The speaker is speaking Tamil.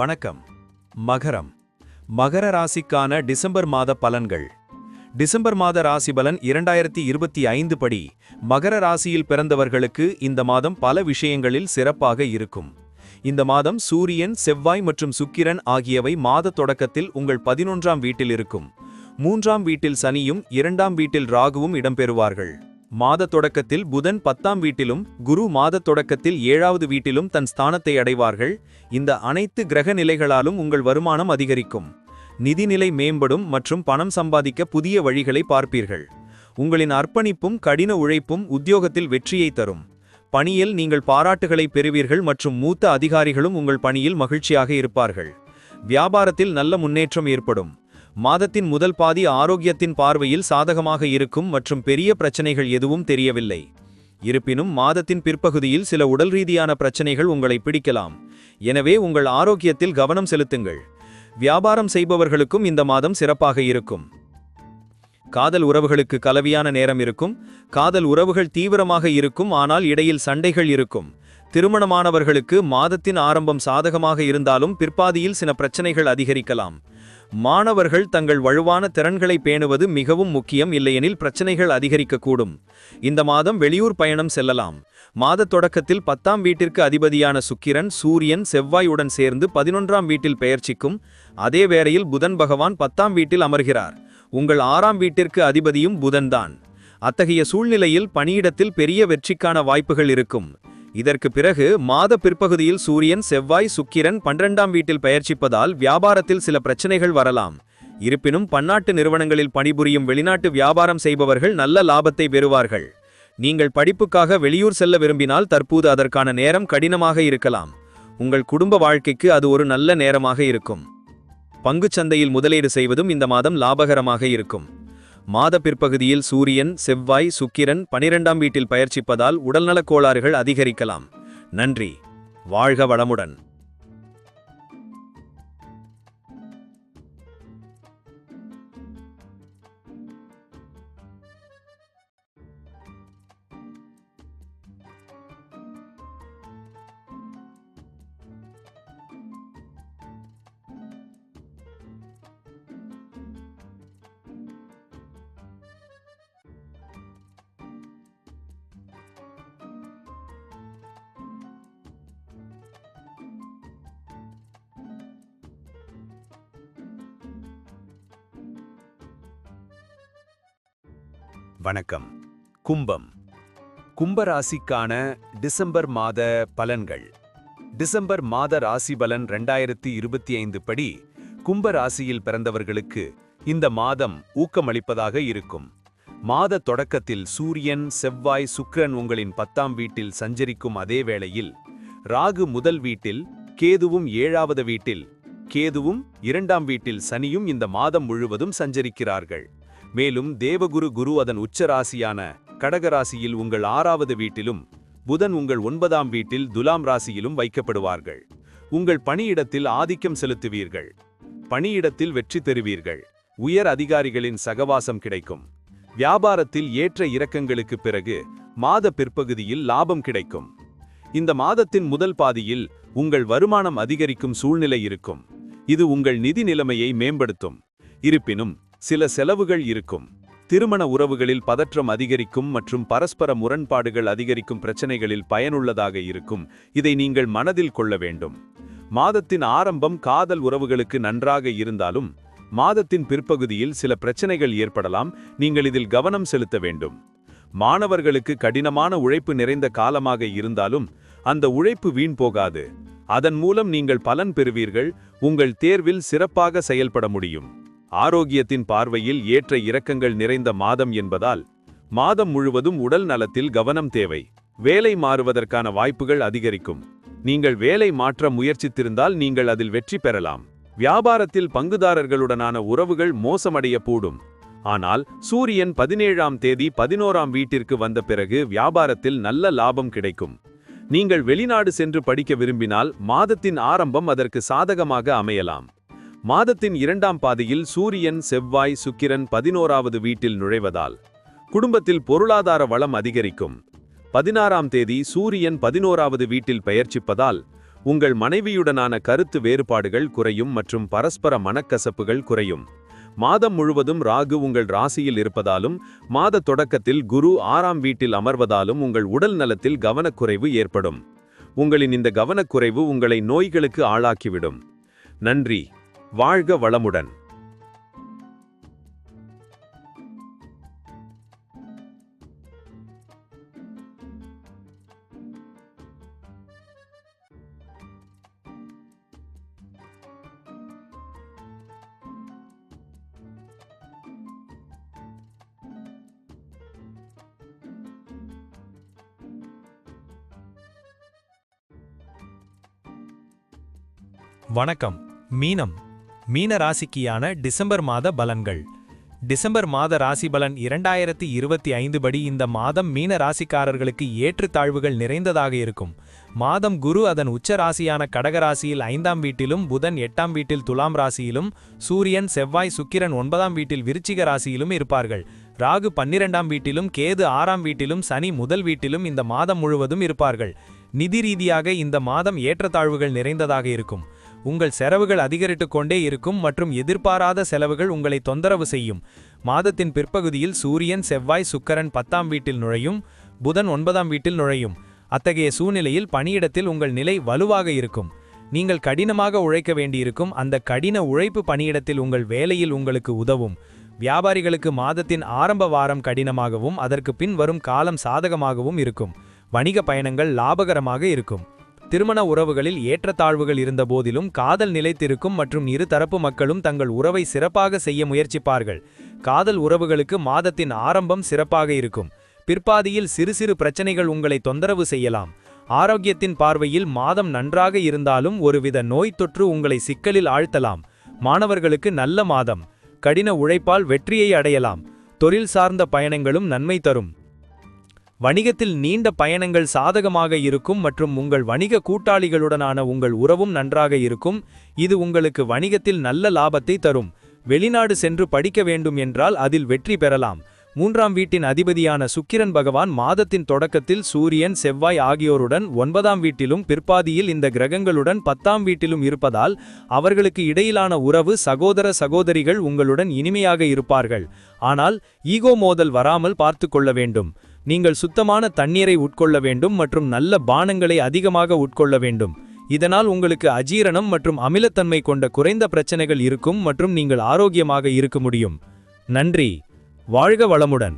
வணக்கம். மகரம். மகர ராசிக்கான டிசம்பர் மாத பலன்கள். டிசம்பர் மாத ராசி பலன் இரண்டாயிரத்தி இருபத்தி ஐந்து படி. மகர ராசியில் பிறந்தவர்களுக்கு இந்த மாதம் பல விஷயங்களில் சிறப்பாக இருக்கும். இந்த மாதம் சூரியன் செவ்வாய் மற்றும் சுக்கிரன் ஆகியவை மாத தொடக்கத்தில் உங்கள் பதினொன்றாம் வீட்டில் இருக்கும். மூன்றாம் வீட்டில் சனியும் இரண்டாம் வீட்டில் ராகுவும் இடம்பெறுவார்கள். மாத தொடக்கத்தில் புதன் பத்தாம் வீட்டிலும் குரு மாத தொடக்கத்தில் ஏழாவது வீட்டிலும் தன் ஸ்தானத்தை அடைவார்கள். இந்த அனைத்து கிரக நிலைகளாலும் உங்கள் வருமானம் அதிகரிக்கும். நிதிநிலை மேம்படும் மற்றும் பணம் சம்பாதிக்க புதிய வழிகளை பார்ப்பீர்கள். உங்களின் அர்ப்பணிப்பும் கடின உழைப்பும் உத்தியோகத்தில் வெற்றியை தரும். பணியில் நீங்கள் பாராட்டுகளை பெறுவீர்கள் மற்றும் மூத்த அதிகாரிகளும் உங்கள் பணியில் மகிழ்ச்சியாக இருப்பார்கள். வியாபாரத்தில் நல்ல முன்னேற்றம் ஏற்படும். மாதத்தின் முதல் பாதி ஆரோக்கியத்தின் பார்வையில் சாதகமாக இருக்கும் மற்றும் பெரிய பிரச்சனைகள் எதுவும் தெரியவில்லை. இருப்பினும் மாதத்தின் பிற்பகுதியில் சில உடல் ரீதியான பிரச்சனைகள் உங்களை பிடிக்கலாம். எனவே உங்கள் ஆரோக்கியத்தில் கவனம் செலுத்துங்கள். வியாபாரம் செய்பவர்களுக்கும் இந்த மாதம் சிறப்பாக இருக்கும். காதல் உறவுகளுக்கு கலவியான நேரம் இருக்கும். காதல் உறவுகள் தீவிரமாக இருக்கும் ஆனால் இடையில் சண்டைகள் இருக்கும். திருமணமானவர்களுக்கு மாதத்தின் ஆரம்பம் சாதகமாக இருந்தாலும் பிற்பாதியில் சில பிரச்சனைகள் அதிகரிக்கலாம். மாணவர்கள் தங்கள் வலுவான திறன்களை பேணுவது மிகவும் முக்கியம் இல்லையெனில் பிரச்சனைகள் அதிகரிக்கக்கூடும். இந்த மாதம் வெளியூர் பயணம் செல்லலாம். மாத தொடக்கத்தில் பத்தாம் வீட்டிற்கு அதிபதியான சுக்கிரன் சூரியன் செவ்வாயுடன் சேர்ந்து பதினொன்றாம் வீட்டில் பெயர்ச்சிக்கும் அதே வேளையில் புதன் பகவான் பத்தாம் வீட்டில் அமர்கிறார். உங்கள் ஆறாம் வீட்டிற்கு அதிபதியும் புதன்தான். அத்தகைய சூழ்நிலையில் பணியிடத்தில் பெரிய வெற்றிக்கான வாய்ப்புகள் இருக்கும். இதற்கு பிறகு மாத பிற்பகுதியில் சூரியன் செவ்வாய் சுக்கிரன் பன்னிரெண்டாம் வீட்டில் பெயர்ச்சிப்பதால் வியாபாரத்தில் சில பிரச்சனைகள் வரலாம். இருப்பினும் பன்னாட்டு நிறுவனங்களில் பணிபுரியும் வெளிநாட்டு வியாபாரம் செய்பவர்கள் நல்ல லாபத்தை பெறுவார்கள். நீங்கள் படிப்புக்காக வெளியூர் செல்ல விரும்பினால் தற்போது அதற்கான நேரம் கடினமாக இருக்கலாம். உங்கள் குடும்ப வாழ்க்கைக்கு அது ஒரு நல்ல நேரமாக இருக்கும். பங்குச்சந்தையில் முதலீடு செய்வதும் இந்த மாதம் லாபகரமாக இருக்கும். மாத பிற்பகுதியில் சூரியன் செவ்வாய் சுக்கிரன் பனிரெண்டாம் வீட்டில் பயிற்சிப்பதால் உடல்நலக் கோளாறுகள் அதிகரிக்கலாம். நன்றி. வாழ்க வளமுடன். வணக்கம். கும்பம். கும்பராசிக்கான டிசம்பர் மாத பலன்கள். டிசம்பர் மாத ராசி பலன் ரெண்டாயிரத்தி இருபத்தி ஐந்து படி கும்ப ராசியில் பிறந்தவர்களுக்கு இந்த மாதம் ஊக்கமளிப்பதாக இருக்கும். மாத தொடக்கத்தில் சூரியன் செவ்வாய் சுக்கிரன் உங்களின் பத்தாம் வீட்டில் சஞ்சரிக்கும் அதே வேளையில் ராகு முதல் வீட்டில் கேதுவும் ஏழாவது வீட்டில் கேதுவும் இரண்டாம் வீட்டில் சனியும் இந்த மாதம் முழுவதும் சஞ்சரிக்கிறார்கள். மேலும் தேவகுரு குரு அதன் உச்சராசியான கடகராசியில் உங்கள் ஆறாவது வீட்டிலும் புதன் உங்கள் ஒன்பதாம் வீட்டில் துலாம் ராசியிலும் வைக்கப்படுவார்கள். உங்கள் பணியிடத்தில் ஆதிக்கம் செலுத்துவீர்கள். பணியிடத்தில் வெற்றி பெறுவீர்கள். உயர் அதிகாரிகளின் சகவாசம் கிடைக்கும். வியாபாரத்தில் ஏற்ற இறக்கங்களுக்கு பிறகு மாத பிற்பகுதியில் லாபம் கிடைக்கும். இந்த மாதத்தின் முதல் பாதியில் உங்கள் வருமானம் அதிகரிக்கும் சூழ்நிலை இருக்கும். இது உங்கள் நிதி நிலைமையை மேம்படுத்தும். இருப்பினும் சில செலவுகள் இருக்கும். திருமண உறவுகளில் பதற்றம் அதிகரிக்கும் மற்றும் பரஸ்பர முரண்பாடுகள் அதிகரிக்கும் பிரச்சனைகளில் பயனுள்ளதாக இருக்கும். இதை நீங்கள் மனதில் கொள்ள வேண்டும். மாதத்தின் ஆரம்பம் காதல் உறவுகளுக்கு நன்றாக இருந்தாலும் மாதத்தின் பிற்பகுதியில் சில பிரச்சனைகள் ஏற்படலாம். நீங்கள் இதில் கவனம் செலுத்த வேண்டும். மாணவர்களுக்கு கடினமான உழைப்பு நிறைந்த காலமாக இருந்தாலும் அந்த உழைப்பு வீண் போகாது. அதன் மூலம் நீங்கள் பலன் பெறுவீர்கள். உங்கள் தேர்வில் சிறப்பாக செயல்பட முடியும். ஆரோக்கியத்தின் பார்வையில் ஏற்ற இறக்கங்கள் நிறைந்த மாதம் என்பதால் மாதம் முழுவதும் உடல் நலத்தில் கவனம் தேவை. வேலை மாறுவதற்கான வாய்ப்புகள் அதிகரிக்கும். நீங்கள் வேலை மாற்ற முயற்சித்திருந்தால் நீங்கள் அதில் வெற்றி பெறலாம். வியாபாரத்தில் பங்குதாரர்களுடனான உறவுகள் மோசமடைய கூடும். ஆனால் சூரியன் பதினேழாம் தேதி பதினோராம் வீட்டிற்கு வந்த பிறகு வியாபாரத்தில் நல்ல லாபம் கிடைக்கும். நீங்கள் வெளிநாடு சென்று படிக்க விரும்பினால் மாதத்தின் ஆரம்பம் அதற்கு சாதகமாக அமையலாம். மாதத்தின் இரண்டாம் பாதியில் சூரியன் செவ்வாய் சுக்கிரன் பதினோராவது வீட்டில் நுழைவதால் குடும்பத்தில் பொருளாதார வளம் அதிகரிக்கும். பதினாறாம் தேதி சூரியன் பதினோராவது வீட்டில் பெயர்ச்சிப்பதால் உங்கள் மனைவியுடனான கருத்து வேறுபாடுகள் குறையும் மற்றும் பரஸ்பர மனக்கசப்புகள் குறையும். மாதம் முழுவதும் ராகு உங்கள் ராசியில் இருப்பதாலும் மாத தொடக்கத்தில் குரு ஆறாம் வீட்டில் அமர்வதாலும் உங்கள் உடல் நலத்தில் கவனக்குறைவு ஏற்படும். உங்களின் இந்த கவனக்குறைவு உங்களை நோய்களுக்கு ஆளாக்கிவிடும். நன்றி. வாழ்க வளமுடன். வணக்கம். மீனம். மீன ராசிக்கியான டிசம்பர் மாத பலன்கள். டிசம்பர் மாத ராசி பலன் இரண்டாயிரத்தி இருபத்தி ஐந்து படி இந்த மாதம் மீன ராசிக்காரர்களுக்கு ஏற்றுத்தாழ்வுகள் நிறைந்ததாக இருக்கும். மாதம் குரு அதன் உச்ச ராசியான கடகராசியில் ஐந்தாம் வீட்டிலும் புதன் எட்டாம் வீட்டில் துலாம் ராசியிலும் சூரியன் செவ்வாய் சுக்கிரன் ஒன்பதாம் வீட்டில் விருச்சிக ராசியிலும் இருப்பார்கள். ராகு பன்னிரெண்டாம் வீட்டிலும் கேது ஆறாம் வீட்டிலும் சனி முதல் வீட்டிலும் இந்த மாதம் முழுவதும் இருப்பார்கள். நிதி ரீதியாக இந்த மாதம் ஏற்றத்தாழ்வுகள் நிறைந்ததாக இருக்கும். உங்கள் செலவுகள் அதிகரித்து கொண்டே இருக்கும் மற்றும் எதிர்பாராத செலவுகள் உங்களை தொந்தரவு செய்யும். மாதத்தின் பிற்பகுதியில் சூரியன் செவ்வாய் சுக்கரன் பத்தாம் வீட்டில் நுழையும் புதன் ஒன்பதாம் வீட்டில் நுழையும். அத்தகைய சூழ்நிலையில் பணியிடத்தில் உங்கள் நிலை வலுவாக இருக்கும். நீங்கள் கடினமாக உழைக்க வேண்டியிருக்கும் அந்த கடின உழைப்பு பணியிடத்தில் உங்கள் வேலையில் உங்களுக்கு உதவும். வியாபாரிகளுக்கு மாதத்தின் ஆரம்ப வாரம் கடினமாகவும் அதற்கு பின் வரும் காலம் சாதகமாகவும் இருக்கும். வணிக பயணங்கள் லாபகரமாக இருக்கும். திருமண உறவுகளில் ஏற்றத்தாழ்வுகள் இருந்தபோதிலும் காதல் நிலைத்திருக்கும் மற்றும் இரு தரப்பு மக்களும் தங்கள் உறவை சிறப்பாக செய்ய முயற்சிப்பார்கள். காதல் உறவுகளுக்கு மாதத்தின் ஆரம்பம் சிறப்பாக இருக்கும். பிற்பாதியில் சிறு சிறு பிரச்சனைகள் உங்களை தொந்தரவு செய்யலாம். ஆரோக்கியத்தின் பார்வையில் மாதம் நன்றாக இருந்தாலும் ஒருவித நோய் தொற்று உங்களை சிக்கலில் ஆழ்த்தலாம். மாணவர்களுக்கு நல்ல மாதம். கடின உழைப்பால் வெற்றியை அடையலாம். தொழில் சார்ந்த பயணங்களும் நன்மை தரும். வணிகத்தில் நீண்ட பயணங்கள் சாதகமாக இருக்கும் மற்றும் உங்கள் வணிக கூட்டாளிகளுடனான உங்கள் உறவும் நன்றாக இருக்கும். இது உங்களுக்கு வணிகத்தில் நல்ல லாபத்தை தரும். வெளிநாடு சென்று படிக்க வேண்டும் என்றால் அதில் வெற்றி பெறலாம். மூன்றாம் வீட்டின் அதிபதியான சுக்கிரன் பகவான் மாதத்தின் தொடக்கத்தில் சூரியன் செவ்வாய் ஆகியோருடன் ஒன்பதாம் வீட்டிலும் பிற்பாதியில் இந்த கிரகங்களுடன் பத்தாம் வீட்டிலும் இருப்பதால் அவர்களுக்கு இடையிலான உறவு சகோதர சகோதரிகள் உங்களுடன் இனிமையாக இருப்பார்கள். ஆனால் ஈகோ மோதல் வராமல் பார்த்து கொள்ள வேண்டும். நீங்கள் சுத்தமான தண்ணீரை உட்கொள்ள வேண்டும் மற்றும் நல்ல பானங்களை அதிகமாக உட்கொள்ள வேண்டும். இதனால் உங்களுக்கு அஜீரணம் மற்றும் அமிலத்தன்மை கொண்ட குறைந்த பிரச்சனைகள் இருக்கும் மற்றும் நீங்கள் ஆரோக்கியமாக இருக்க முடியும். நன்றி. வாழ்க வளமுடன்.